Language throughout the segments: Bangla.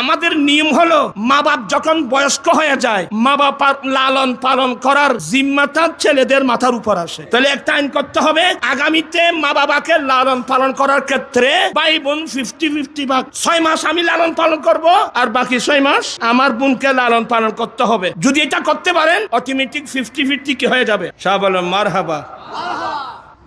আমাদের নিয়ম হলো, মা বাপ যখন বয়স্ক হয়ে যায়, মা বাপ লালন পালন করার জিম্মাটা ছেলেদের মাথার উপর আসে। তাহলে একটা আইন করতে হবে, আগামীতে মা বাবাকে লালন পালন করার ক্ষেত্রে ভাই বোন ফিফটি ফিফটি ভাগ ছয় মাস আমি লালন পালন করব, আর বাকি ছয় মাস আমার বোনকে লালন পালন করতে হবে। যদি এটা করতে পারেন অটোমেটিক ফিফটি ফিফটি কি হয়ে যাবে? শাহ বলো মার হাবা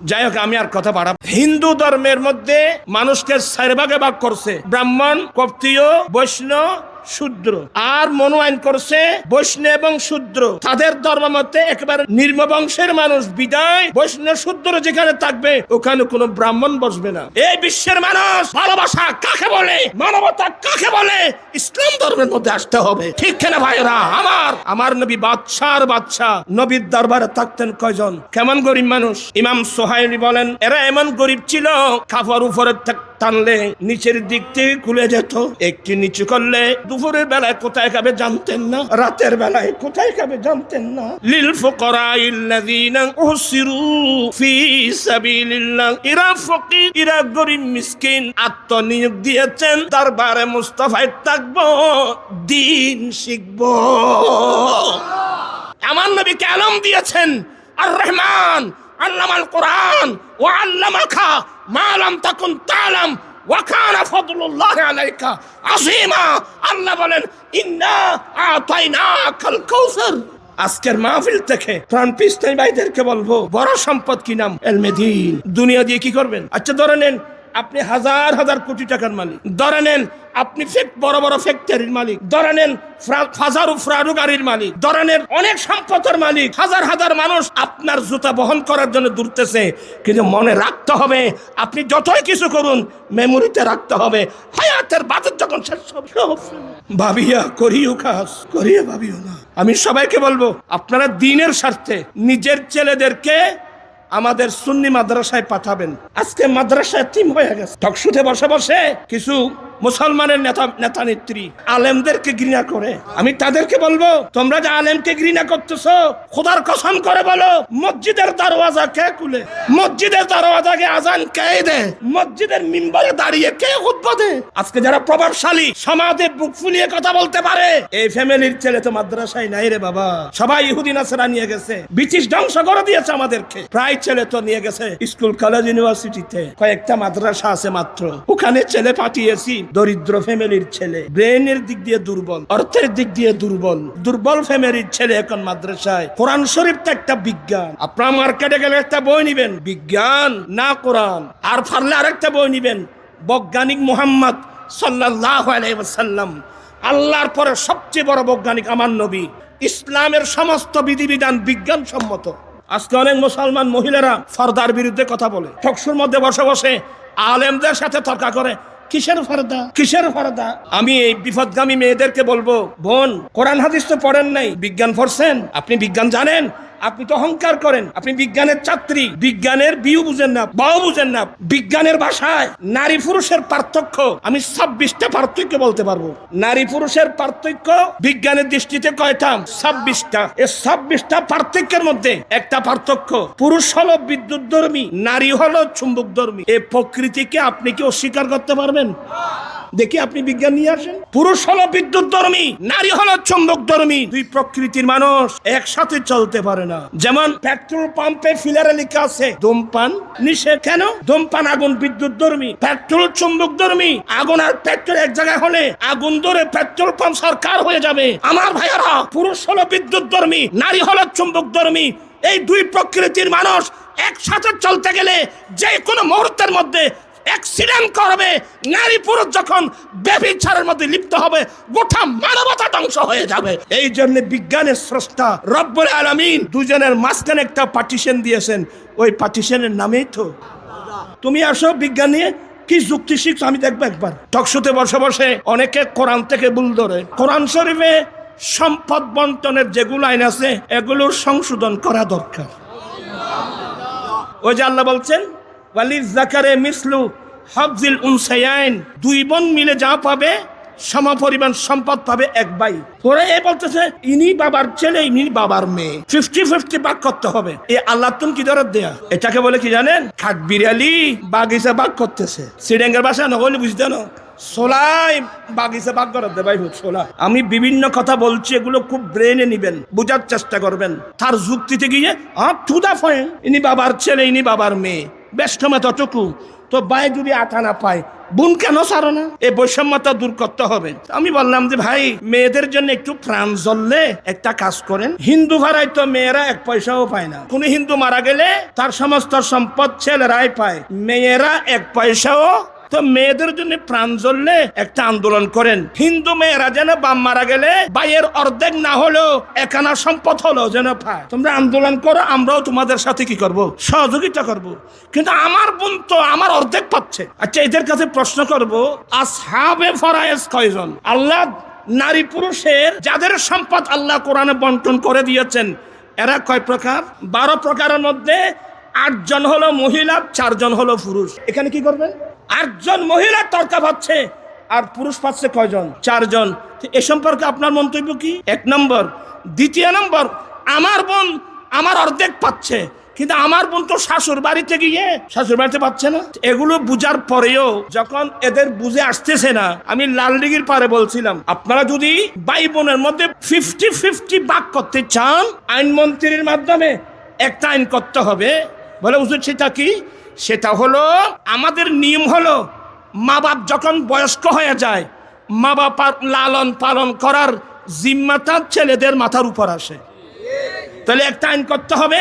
যাই হোক, আমি আর কথা বাড়াবো হিন্দু ধর্মের মধ্যে মানুষকে চার ভাগে ভাগ করছে। ব্রাহ্মণ, কপ্তীয়, বৈষ্ণব শূদ্র। আর মনোয়াইন করছে বৈষ্ণব এবং শূদ্র। তাদের ধর্ম মতে একেবারে নির্ম বংশের মানুষ, বিদায়। বৈষ্ণব, শূদ্র যেখানে থাকবে, ওখানে কোনো ব্রাহ্মণ বসবে না। এই বিশ্বের মানুষ ভালোবাসা কাকে বলে? মানবতা কাকে বলে? ইসলাম ধর্মের মধ্যে আসতে হবে। ঠিক কেনা ভাইরা আমার আমার নবী বাদশার বাদশা। নবীর দরবারে থাকতেন কয়জন? কেমন গরিব মানুষ? ইমাম সোহাইলি বলেন, এরা এমন গরিব ছিল কাপড় উপরে থাক- টানলে নিচের দিক থেকে খুলে যেত। একটি নিচু করলে দুপুরের বেলায় কোথায় খাবে জানতেন না, রাতের বেলায় কোথায় খাবে জানতেন না। লিল ফুকরা ইল্লাযীনা উসিরু ফি সাবিলিল্লাহ। ইরা ফকির, ইরা গরিব মিসকিন আত্মনিয়োগ দিয়েছেন, দরবারে মুস্তাফায় থাকব, দিন শিখব। আমার নবীকে আলম দিয়েছেন? আর রহমান, আল্লামাল কোরআন, ও আল্লামাখা মালাম তাকুন তালাম, ওয়াকানা ফদলুল্লাহ আলাইকা আসিমা আল্লাহ বলেন, ইন্না আতাইনাকাল কাউসার। আজকের মাহফিল থেকে প্রাণ পিস্তাই ভাইদেরকে বলব, বড় সম্পদ কি নাম? এলমেদিন দুনিয়া দিয়ে কি করবেন? আচ্ছা ধরে নেন, আপনি হাজার হাজার কোটি টাকার মালিক। ধরে নেন আপনি ফেক, বড় বড় ফ্যাক্টরির মালিক। ধরে নেন ফ্রা- ফাজারু ফ্রাডু গাড়ির মালিক। ধরে অনেক সম্পদের মালিক। হাজার হাজার মানুষ আপনার জুতা বহন করার জন্য দূরতেছে। কিন্তু মনে রাখতে হবে, আপনি যতই কিছু করুন, মেমোরিতে রাখতে হবে। হায়াতের বাজেট যখন শেষ ভাবিয়া করিও কাজ, করিয়া ভাবিও না। আমি সবাইকে বলব, আপনারা দিনের স্বার্থে নিজের ছেলেদেরকে আমাদের সুন্নি মাদ্রাসায় পাঠাবেন। আজকে মাদ্রাসায় টিম হয়ে গেছে। টকশুতে বসে বসে কিছু মুসলমানের নেতা নেতা নেত্রী, আলেমদেরকে ঘৃণা করে। আমি তাদেরকে বলব, তোমরা যে আলেমকে ঘৃণা করতেছো, খোদার কসম করে বলো, মসজিদের দরওয়াজা কে খুলে? মসজিদের দরওয়াজাকে আজান কে দে? মসজিদের মিম্বরে দাঁড়িয়ে কে খুতবা দে? আজকে যারা প্রভাবশালী, সমাজে বুক ফুলিয়ে কথা বলতে পারে, এই ফ্যামিলির ছেলে তো মাদ্রাসায় নাই রে বাবা। সবাই ইহুদি, নাসরা নিয়ে গেছে। ব্রিটিশ ধ্বংস করে দিয়েছে আমাদেরকে। প্রায় ছেলে তো নিয়ে গেছে স্কুল, কলেজ, ইউনিভার্সিটিতে। কয়েকটা মাদ্রাসা আছে মাত্র। ওখানে ছেলে পাঠিয়েছি দরিদ্র ফ্যামিলির ছেলে। ব্রেনের দিক দিয়ে দুর্বল, অর্থের দিক দিয়ে দুর্বল। দুর্বল ফ্যামিলির ছেলে এখন মাদ্রাসায়। কোরআন শরীফ তো একটা বিজ্ঞান। আপনার মার্কেটে গেলে একটা বই নিবেন। বিজ্ঞান, না কোরআন। আর পারলে আরেকটা বই নিবেন। বৈজ্ঞানিক মোহাম্মদ সাল্লাহ আলাইসাল্লাম আল্লাহর পরে সবচেয়ে বড় বৈজ্ঞানিক আমার নবী। ইসলামের সমস্ত বিধিবিধান বিজ্ঞানসম্মত। আজকে অনেক মুসলমান মহিলারা ফর্দার বিরুদ্ধে কথা বলে। ঠকসুর মধ্যে বসে বসে আলেমদের সাথে তর্কা করে। কিসের ফর্দা? কিসের ফর্দা? আমি এই বিপদগামী মেয়েদেরকে বলব, বোন, কোরআন হাদিস তো পড়েন নাই, বিজ্ঞান পড়ছেন, আপনি বিজ্ঞান জানেন আপনি তো অহংকার করেন। আপনি বিজ্ঞানের ছাত্রী। বিজ্ঞানের বিউ বুঝেন না, বাও বুঝেন না। বিজ্ঞানের ভাষায় নারী পুরুষের পার্থক্য আমি ছাব্বিশটা পার্থক্য বলতে পারব। নারী পুরুষের পার্থক্য বিজ্ঞানের দৃষ্টিতে কয়টা? ছাব্বিশটা। এই ছাব্বিশটা পার্থক্যের মধ্যে একটা পার্থক্য, পুরুষ হলো বিদ্যুৎ ধর্মী, নারী হলো চুম্বক ধর্মী। এই প্রকৃতিকে আপনি কি অস্বীকার করতে পারবেন? দেখি আপনি বিজ্ঞান নিয়ে আসেন। পুরুষ হলো বিদ্যুৎ ধর্মী, নারী হলো চুম্বক ধর্মী। দুই প্রকৃতির মানুষ একসাথে চলতে পারে না। যেমন পেট্রোল পাম্পে ফিলারে লেখা আছে, ধূমপান নিষেধ। কেন? ধূমপান আগুন বিদ্যুৎ ধর্মী, পেট্রোল চুম্বক ধর্মী। আগুন আর পেট্রোল এক জায়গায় হলে আগুন ধরে পেট্রোল পাম্প সরকার হয়ে যাবে। আমার ভাইয়ারা, পুরুষ হলো বিদ্যুৎ ধর্মী, নারী হলো চুম্বক ধর্মী। এই দুই প্রকৃতির মানুষ একসাথে চলতে গেলে যে কোনো মুহূর্তের মধ্যে অ্যাক্সিডেন্ট করবে। নারী পুরুষ যখন ব্যভিচারের মধ্যে লিপ্ত হবে, গোটা মানবতা ধ্বংস হয়ে যাবে। এই জন্য বিজ্ঞানের স্রষ্টা রব্বুল আলামিন দুজনের মাঝখানে একটা পার্টিশন দিয়েছেন। ওই পার্টিশনের নামেই তো। তুমি আসো বিজ্ঞান নিয়ে, কি যুক্তি শিখছো আমি দেখব একবার। টকশুতে বসে বসে অনেকে কোরআন থেকে ভুল ধরে। কোরআন শরীফে সম্পদ বন্টনের যেগুলো আইন আছে, এগুলোর সংশোধন করা দরকার। ওই যে আল্লাহ বলছেন ওয়ালিজ জাকারে মিসলু হাফজিল উনসায়াইন দুই বোন মিলে যা পাবে সম পরিমাণ সম্পদ পাবে এক ভাই। পরে এ বলতেছে, ইনি বাবার ছেলে, ইনি বাবার মেয়ে। ফিফটি ফিফটি ভাগ করতে হবে। এই আল্লাহ কি দরদ দেয়া? এটাকে বলে কি জানেন? খাট বিড়ালি বাগিচা ভাগ করতেছে। শ্রীডেঙ্গের ভাষা নহলে বুঝতে না সোলাই বাগিচা ভাগ করার দে ভাই হোক সোলা আমি বিভিন্ন কথা বলছি, এগুলো খুব ব্রেনে নিবেন, বোঝার চেষ্টা করবেন। তার যুক্তিতে গিয়ে, আ টু দা পয়েন্ট ইনি বাবার ছেলে, ইনি বাবার মেয়ে। বেষ্টমে ততটুকু তো বাই যদি আটা না পায়, বোন কেন সারো না? এই বৈষম্যতা দূর করতে হবে। আমি বললাম যে, ভাই, মেয়েদের জন্য একটু প্রাণ জ্বললে একটা কাজ করেন। হিন্দু ভাড়ায় তো মেয়েরা এক পয়সাও পায় না। কোন হিন্দু মারা গেলে তার সমস্ত সম্পদ ছেলেরাই পায়। মেয়েরা এক পয়সাও তো মেয়েদের জন্য প্রাণ জ্বললে একটা আন্দোলন করেন। হিন্দু মেয়েরা যেন বাম মারা গেলে বাইয়ের অর্ধেক না হলেও একানা সম্পদ হলো যেন পায়। তোমরা আন্দোলন করো, আমরাও তোমাদের সাথে কি করব? সহযোগিতা করব। কিন্তু আমার বোন তো আমার অর্ধেক পাচ্ছে। আচ্ছা এদের কাছে প্রশ্ন করব, আসহাবে ফরায়েস কয়জন? আল্লাহ নারী পুরুষের যাদের সম্পদ আল্লাহ কোরআনে বন্টন করে দিয়েছেন, এরা কয় প্রকার? বারো প্রকারের মধ্যে আটজন হলো মহিলা, চারজন হলো পুরুষ। এখানে কি করবেন? আটজন মহিলা তর্কা পাচ্ছে আর পুরুষ পাচ্ছে কয়জন? চারজন। এ সম্পর্কে আপনার মন্তব্য কি? এক নম্বর। দ্বিতীয় নম্বর, আমার বোন আমার অর্ধেক পাচ্ছে, কিন্তু আমার বোন তো শাশুর বাড়িতে গিয়ে শাশুর বাড়িতে পাচ্ছে না। এগুলো বুঝার পরেও যখন এদের বুঝে আসতেছে না, আমি লাল দিঘির পারে বলছিলাম, আপনারা যদি ভাই বোনের মধ্যে ফিফটি ফিফটি বাক করতে চান, আইনমন্ত্রীর মাধ্যমে একটা আইন করতে হবে। বলে উচিত সেটা কি? সেটা হলো, আমাদের নিয়ম হলো মা বাপ যখন বয়স্ক হয়ে যায় মা বাবার লালন পালন করার জিম্মাটা ছেলেদের মাথার উপর আসে। তাহলে একটা আইন করতে হবে,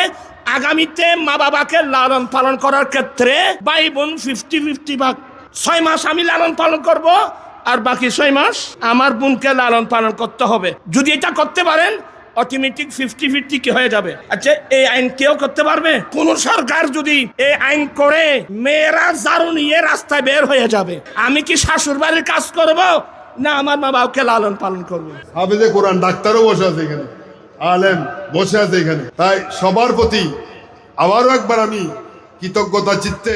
আগামীতে মা বাবাকে লালন পালন করার ক্ষেত্রে ভাই বোন ফিফটি ফিফটি ভাগ ছয় মাস আমি লালন পালন করব, আর বাকি ছয় মাস আমার বোনকে লালন পালন করতে হবে। যদি এটা করতে পারেন অটোমেটিক ফিফটি ফিফটি কি হয়ে যাবে? আচ্ছা এই আইন কেউ করতে পারবে? কোন সরকার যদি এই আইন করে মেয়েরা জারু নিয়ে রাস্তায় বের হয়ে যাবে। আমি কি শাশুর বাড়ির কাজ করব? না আমার মা বাবাকে লালন পালন করব। হাফিজে কোরআন ডাক্তারও বসে আছে এখানে আলেম বসে আছে এখানে। তাই সবার প্রতি আবারও একবার আমি কৃতজ্ঞতা চিত্তে